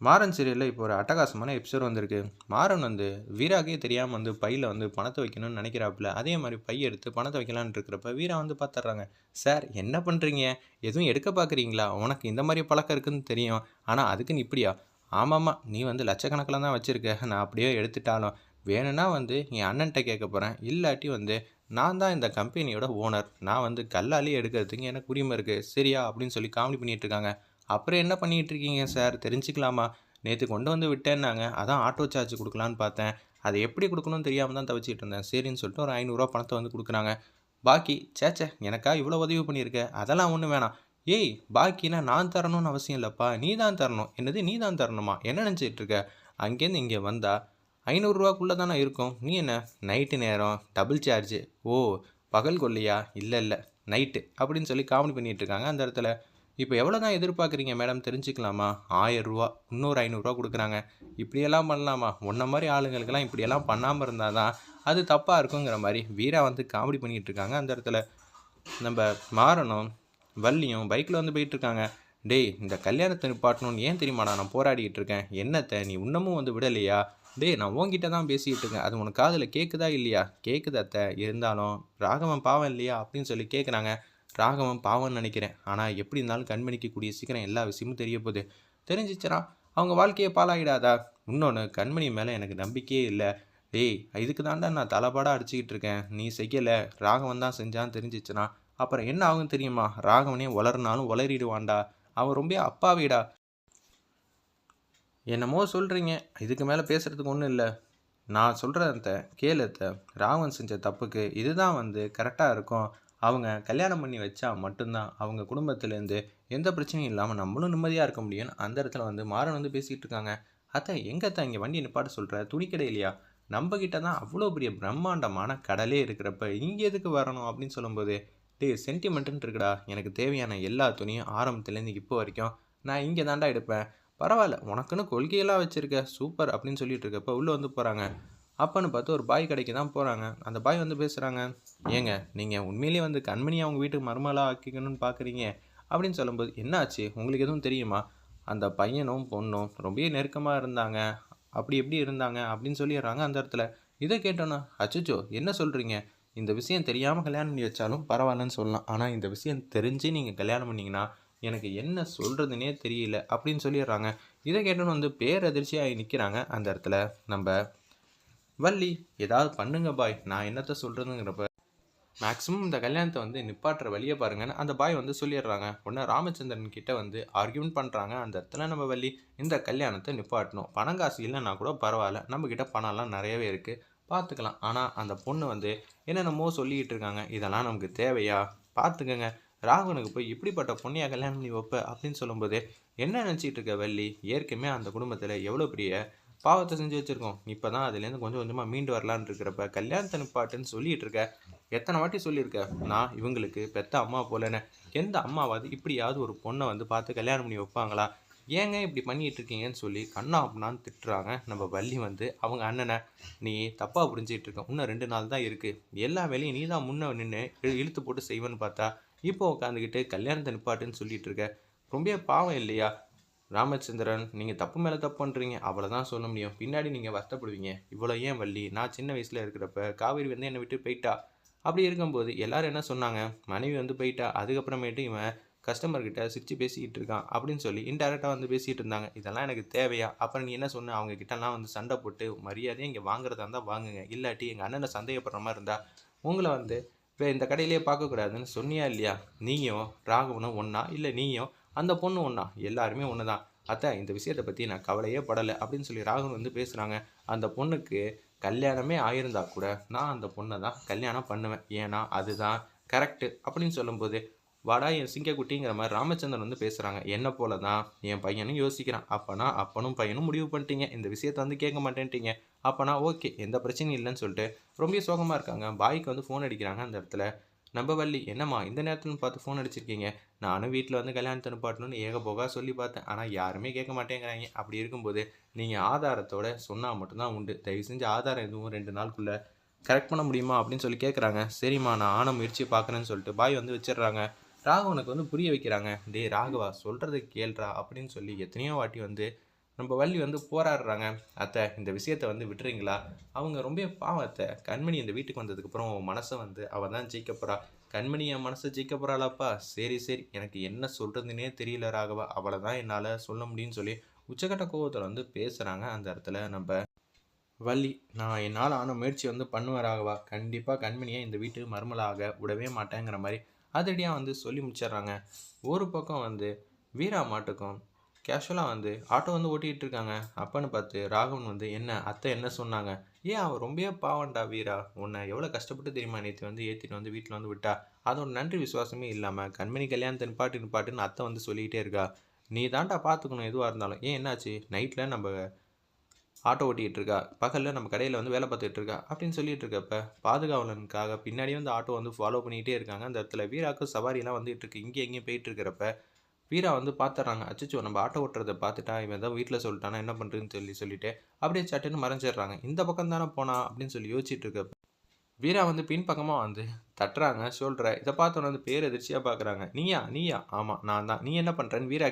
மாறன் சீரியலில் இப்போ ஒரு அட்டகாசமான எபிசோட் வந்திருக்கு. மாறன் வந்து வீராக்கே தெரியாமல் வந்து பையில் வந்து பணத்தை வைக்கணும்னு நினைக்கிறாப்புல. அதே மாதிரி பை எடுத்து பணத்தை வைக்கலான்னு இருக்கிறப்ப வீரா வந்து பார்த்துட்றாங்க சார் என்ன பண்ணுறீங்க எதுவும் எடுக்க பார்க்குறீங்களா உனக்கு இந்த மாதிரி பழக்கம் இருக்குன்னு தெரியும். ஆனால் அதுக்குன்னு இப்படியா? ஆமாம்மா நீ வந்து லட்சக்கணக்கில் தான் வச்சுருக்க. நான் அப்படியே எடுத்துட்டாலும். வேணும்னா வந்து என் அண்ணன்ட்ட கேட்க போகிறேன் இல்லாட்டி வந்து நான் தான் இந்த கம்பெனியோட ஓனர் நான் வந்து கல்லாலே எடுக்கிறதுக்கு எனக்கு உரிமை இருக்குது சரியா? அப்படின்னு சொல்லி காமெடி பண்ணிகிட்டு இருக்காங்க. அப்புறம் என்ன பண்ணிகிட்ருக்கீங்க இருக்கீங்க சார்? தெரிஞ்சுக்கலாமா? நேற்று கொண்டு வந்து விட்டேன்னாங்க. அதான் ஆட்டோ சார்ஜ் கொடுக்கலான்னு பார்த்தேன். அதை எப்படி கொடுக்கணும்னு தெரியாமல் தான் தவிச்சிட்டு இருந்தேன். சரின்னு சொல்லிட்டு ஒரு ஐநூறுரூவா பணத்தை வந்து கொடுக்குறாங்க. பாக்கி சேச்சே எனக்கா இவ்வளோ உதவி பண்ணியிருக்க? அதெல்லாம் ஒன்றும் வேணாம். ஏய் பாக்கினா நான் தரணும்னு அவசியம் இல்லைப்பா. நீ தான் தரணும். என்னது நீ தான் தரணுமா? என்ன நினச்சிட்டு இருக்க? அங்கேருந்து இங்கே வந்தால் ஐநூறுரூவாக்குள்ளே தானே இருக்கும். நீ என்ன? நைட்டு நேரம் டபுள் சார்ஜு. ஓ பகல் கொல்லையா? இல்லை இல்லை நைட்டு அப்படின்னு சொல்லி காமெடி பண்ணிகிட்ருக்காங்க இருக்காங்க அந்த இடத்துல. இப்போ எவ்வளோ தான் எதிர்பார்க்குறீங்க? மேடம் தெரிஞ்சுக்கலாமா? ஆயரூவா இன்னொரு ஐநூறுரூவா கொடுக்குறாங்க. இப்படியெல்லாம் பண்ணலாமா? ஒன்றை மாதிரி ஆளுங்களுக்கெல்லாம் இப்படியெல்லாம் பண்ணாமல் இருந்தால் தான் அது தப்பாக இருக்குங்கிற மாதிரி வீரா வந்து காமெடி பண்ணிகிட்டு இருக்காங்க அந்த இடத்துல. நம்ம மாறணும் வள்ளியும் பைக்கில் வந்து போயிட்டுருக்காங்க டேய் இந்த கல்யாணத்தை நிப்பாட்டணும்னு ஏன் தெரியுமாடா நான் போராடிக்கிட்டு இருக்கேன்? என்னத்தை நீ இன்னமும் வந்து விடலையா? டேய் நான் உன்கிட்ட தான் பேசிக்கிட்டு இருக்கேன். அது உனக்கு காதில் கேட்குதா இல்லையா? கேட்குது அத்தை? இருந்தாலும் ராகவன் பாவம் இல்லையா? அப்படின்னு சொல்லி கேட்குறாங்க ராகவன் பாவம்னு நினைக்கிறேன். ஆனால் எப்படி இருந்தாலும் கண்மணிக்கு கூடிய சீக்கிரம் எல்லா விஷயமும் தெரிய போகுது. தெரிஞ்சிச்சனா அவங்க வாழ்க்கையை பாலாகிடாதா இன்னொன்று கண்மணி மேலே எனக்கு நம்பிக்கையே இல்லை. டேய் இதுக்கு தாண்டா நான் தலைப்பாடாக அடிச்சுக்கிட்டு இருக்கேன். நீ செய்யலை ராகவன் தான் செஞ்சான்னு தெரிஞ்சிச்சுனா அப்புறம் என்ன ஆகும் தெரியுமா? ராகவனே வளர்னாலும் வளரிடுவான்டா அவன் ரொம்ப அப்பாவிடா என்னமோ சொல்கிறீங்க இதுக்கு மேலே பேசுகிறதுக்கு ஒன்றும் இல்லை. நான் சொல்கிறத கேளுத்த ராகவன் செஞ்ச தப்புக்கு இதுதான் வந்து கரெக்டாக இருக்கும். அவங்க கல்யாணம் பண்ணி வச்சா மட்டும்தான் அவங்க குடும்பத்துலேருந்து எந்த பிரச்சனையும் இல்லாமல் நம்மளும் நிம்மதியாக இருக்க முடியும்னு அந்த இடத்துல வந்து மாறன் வந்து பேசிகிட்டு இருக்காங்க. அத்தை எங்கத்தான் இங்கே வண்டி நிப்பாட்ட சொல்கிற துணிக்கடை இல்லையா? நம்ம கிட்ட தான் அவ்வளோ பெரிய பிரம்மாண்டமான கடலே இருக்கிறப்ப இங்கே எதுக்கு வரணும் அப்படின்னு சொல்லும்போது டே சென்டிமெண்ட்டுன்னு இருக்குடா. எனக்கு தேவையான எல்லா துணியும் ஆரம்பத்துலேருந்து இப்போ வரைக்கும் நான் இங்கே தாண்டா எடுப்பேன். பரவாயில்ல உனக்குன்னு கொள்கையெல்லாம் வச்சுருக்க. சூப்பர் அப்படின்னு சொல்லிட்டு இருக்கப்ப உள்ளே வந்து போகிறாங்க அப்போன்னு பார்த்து ஒரு பாய் கடைக்கு தான் போகிறாங்க அந்த பாய் வந்து பேசுகிறாங்க ஏங்க நீங்கள் உண்மையிலேயே வந்து கண்மணியை அவங்க வீட்டுக்கு மருமலாக ஆக்கிக்கணும்னு பார்க்குறீங்க அப்படின்னு சொல்லும்போது என்னாச்சு? உங்களுக்கு எதுவும் தெரியுமா? அந்த பையனும் பொண்ணும் ரொம்ப நெருக்கமாக இருந்தாங்க. அப்படி எப்படி இருந்தாங்க? அப்படின்னு சொல்லிடுறாங்க அந்த இடத்துல. இதை கேட்டோன்னா அச்சுச்சோ என்ன சொல்கிறீங்க இந்த விஷயம் தெரியாமல் கல்யாணம் பண்ணி வச்சாலும் பரவாயில்லன்னு சொல்லலாம். ஆனால் இந்த விஷயம் தெரிஞ்சு நீங்கள் கல்யாணம் பண்ணிங்கன்னா எனக்கு என்ன சொல்கிறதுனே தெரியல. அப்படின்னு சொல்லிடுறாங்க. இதை கேட்டோன்னு வந்து பேரதிர்ச்சியாக நிற்கிறாங்க அந்த இடத்துல. நம்ம வள்ளி ஏதாவது பண்ணுங்க பாய். நான் என்னத்த சொல்கிறதுங்கிறப்ப மேக்ஸிமம் இந்த கல்யாணத்தை வந்து நிப்பாட்டுற வழியை பாருங்கன்னு அந்த பாய் வந்து சொல்லிடுறாங்க. உடனே ராமச்சந்திரன் கிட்ட வந்து ஆர்கியூமெண்ட் பண்ணுறாங்க அந்த இடத்துல நம்ம வள்ளி இந்த கல்யாணத்தை நிப்பாட்டணும். பணம் காசு இல்லைன்னா கூட பரவாயில்ல. நம்மக்கிட்ட பணம்லாம் நிறையவே இருக்குது பார்த்துக்கலாம். ஆனால் அந்த பொண்ணு வந்து என்னென்னமோ சொல்லிக்கிட்டு இருக்காங்க. இதெல்லாம் நமக்கு தேவையா? பார்த்துக்கங்க. ராகுனுக்கு போய் இப்படிப்பட்ட பொண்ணையா கல்யாணம் பண்ணி வைப்ப அப்படின்னு சொல்லும்போது என்ன நினச்சிட்டு இருக்க வள்ளி? ஏற்கனவே அந்த குடும்பத்தில் எவ்வளோ பெரிய பாவத்தை செஞ்சு வச்சுருக்கோம். இப்போ தான் அதுலேருந்து கொஞ்சம் கொஞ்சமாக மீண்டு வரலான்னு இருக்கிறப்ப கல்யாணத்தை நிப்பாட்டுன்னு சொல்லிகிட்டு இருக்க. எத்தனை வாட்டி சொல்லியிருக்க? நான் இவங்களுக்கு பெத்த அம்மா போலன்னு. எந்த அம்மாவாது இப்படியாவது ஒரு பொண்ணை வந்து பார்த்து கல்யாணம் பண்ணி வைப்பாங்களா? ஏங்க இப்படி பண்ணிகிட்டு இருக்கீங்கன்னு சொல்லி கண்ணா அப்படின்னான்னு திட்டுறாங்க. நம்ம வள்ளி வந்து அவங்க அண்ணனை நீ தப்பாக புரிஞ்சிக்கிட்டு இருக்க. இன்னும் ரெண்டு நாள் தான் இருக்குது எல்லா வேலையும் நீ தான் முன்னே நின்று இழுத்து போட்டு செய்வேன்னு பார்த்தா இப்போ உட்காந்துக்கிட்டு கல்யாணத்தை நிப்பாட்டுன்னு சொல்லிட்டு இருக்க. ரொம்ப பாவம் இல்லையா? ராமச்சந்திரன் நீங்கள் தப்பு மேலே தப்பு பண்ணுறீங்க அவ்வளோ தான் சொல்ல முடியும். பின்னாடி நீங்கள் வருத்தப்படுவீங்க. இவ்வளோ ஏன் வள்ளி? நான் சின்ன வயசில் இருக்கிறப்ப காவேரி வந்து என்னை விட்டு போயிட்டா? அப்படி இருக்கும்போது எல்லோரும் என்ன சொன்னாங்க? மனைவி வந்து போயிட்டா. அதுக்கப்புறமேட்டு இவன் கஸ்டமர்கிட்ட சிரித்து பேசிக்கிட்டு இருக்கான். அப்படின்னு சொல்லி இன்டெரக்டாக வந்து பேசிகிட்டு இருந்தாங்க. இதெல்லாம் எனக்கு தேவையா? அப்புறம் நீ என்ன சொன்ன? அவங்க கிட்டலாம் வந்து சண்டை போட்டு மரியாதையை இங்கே வாங்குறதா இருந்தால் வாங்குங்க. இல்லாட்டி எங்கள் அண்ணனை சந்தேகப்படுற மாதிரி இருந்தால் உங்களை வந்து இப்போ இந்த கடையிலேயே பார்க்கக்கூடாதுன்னு சொன்னியா இல்லையா? நீயும் ராகவனும் ஒன்றா இல்லை நீயும் அந்த பொண்ணு ஒன்றா எல்லாருமே ஒன்று தான் அத்தை இந்த விஷயத்தை பற்றி நான் கவலையே படலை அப்படின்னு சொல்லி ராகுல் வந்து பேசுகிறாங்க அந்த பொண்ணுக்கு கல்யாணமே ஆயிருந்தா கூட நான் அந்த பொண்ணை தான் கல்யாணம் பண்ணுவேன். ஏன்னா அதுதான் கரெக்டு அப்படின்னு சொல்லும்போது வாடா என் சிங்கக்குட்டிங்கிற மாதிரி ராமச்சந்திரன் வந்து பேசுகிறாங்க என்ன போல தான் என் பையனும் யோசிக்கிறான். அப்போனா அப்பனும் பையனும் முடிவு பண்ணிட்டீங்க. இந்த விஷயத்த வந்து கேட்க மாட்டேன்ட்டீங்க. அப்போனா ஓகே எந்த பிரச்சனையும் இல்லைன்னு சொல்லிட்டு ரொம்ப சோகமாக இருக்காங்க. பாய்க்கு வந்து ஃபோன் அடிக்கிறாங்க அந்த இடத்துல. நம்ம வள்ளி என்னம்மா இந்த நேரத்தில் பார்த்து ஃபோன் அடிச்சிருக்கீங்க? நானும் வீட்டில் வந்து கல்யாணத்தை நிப்பாட்டணும்னு ஏக போகா சொல்லி பார்த்தேன். ஆனால் யாருமே கேட்க மாட்டேங்கிறாங்க. அப்படி இருக்கும்போது நீங்கள் ஆதாரத்தோட சொன்னால் மட்டும்தான் உண்டு. தயவு செஞ்சு ஆதாரம் எதுவும் ரெண்டு நாளுக்குள்ளே கரெக்ட் பண்ண முடியுமா அப்படின்னு சொல்லி கேட்குறாங்க சரிம்மா நான் ஆன முயற்சி பார்க்குறேன்னு சொல்லிட்டு பாய் வந்து வச்சிடுறாங்க. ராகவனுக்கு வந்து புரிய வைக்கிறாங்க. டே ராகவா சொல்கிறத கேள்றா அப்படின்னு சொல்லி எத்தனையோ வாட்டி வந்து நம்ம வள்ளி வந்து போராடுறாங்க. அத்தை இந்த விஷயத்த வந்து விட்டுறீங்களா? அவங்க ரொம்ப பாவம் அத்தை. கண்மணி இந்த வீட்டுக்கு வந்ததுக்கப்புறம் மனசை வந்து அவள் தான் ஜெயிக்க போகிறா கண்மணி என் மனசை ஜெயிக்க போகிறாளாப்பா சரி சரி. எனக்கு என்ன சொல்கிறதுனே தெரியல ராகவா. அவளை தான் என்னால் சொல்ல முடியும்னு சொல்லி உச்சக்கட்ட கோபத்தில் வந்து பேசுகிறாங்க அந்த இடத்துல நம்ம வள்ளி. நான் என்னால் ஆன முயற்சி வந்து பண்ணுவேன் ராகவா. கண்டிப்பாக கண்மணியை இந்த வீட்டு மருமலாக விடவே மாட்டேங்கிற மாதிரி அதிரடியாக வந்து சொல்லி முடிச்சிடுறாங்க. ஒரு பக்கம் வந்து வீரா மாட்டுக்கும் கேஷுவலாக வந்து ஆட்டோ வந்து ஓட்டிகிட்டு இருக்காங்க அப்பன்னு பார்த்து ராகவன் வந்து என்ன அத்தை என்ன சொன்னாங்க? ஏன் அவன் ரொம்பவே பாவம்டா வீரா. உன்னை எவ்வளோ கஷ்டப்பட்டு தெரியுமா நேற்று வந்து ஏற்றிட்டு வந்து வீட்டில் வந்து விட்டா? அதோட நன்றி விசுவாசமே இல்லாமல் கண்மணி கல்யாணத்தை நிப்பாட்டு நிப்பாட்டுன்னு அத்தை வந்து சொல்லிக்கிட்டே இருக்கா? நீ தாண்டா பார்த்துக்கணும் எதுவாக இருந்தாலும். ஏன் என்னாச்சு? நைட்டில் நம்ம ஆட்டோ ஓட்டிகிட்டு இருக்கா பகலில் நம்ம கடையில் வந்து வேலை பார்த்துட்டு இருக்கா அப்படின்னு சொல்லிட்டு இருக்கப்ப பாதுகாவலனுக்காக பின்னாடி வந்து ஆட்டோ வந்து ஃபாலோ பண்ணிகிட்டே இருக்காங்க. அந்த இடத்துல வீராக்கு சவாரியெல்லாம் வந்துட்டு இருக்கு இங்கே எங்கேயும் போயிட்டு இருக்கிறப்ப வீரா வந்து பார்த்துட்றாங்க அச்சோ நம்ம ஆட்டோ ஓட்டுறதை பார்த்துட்டா இவன் ஏதோ வீட்டில் சொல்லிட்டானா என்ன பண்ணுறதுன்னு சொல்லி சொல்லிட்டு அப்படியே சட்டுன்னு மறைஞ்சிடுறாங்க. இந்த பக்கம் தானே போனா அப்படின்னு சொல்லி யோசிச்சுட்டு இருக்க வீரா வந்து பின்பக்கமாக வந்து தட்டுறாங்க. சொல்கிற இதை பார்த்தோன்னே வந்து பேர் எதிர்ச்சியாக பார்க்குறாங்க நீயா நீயா? ஆமாம் நான் தான். நீ என்ன பண்ணுறேன்னு வீரா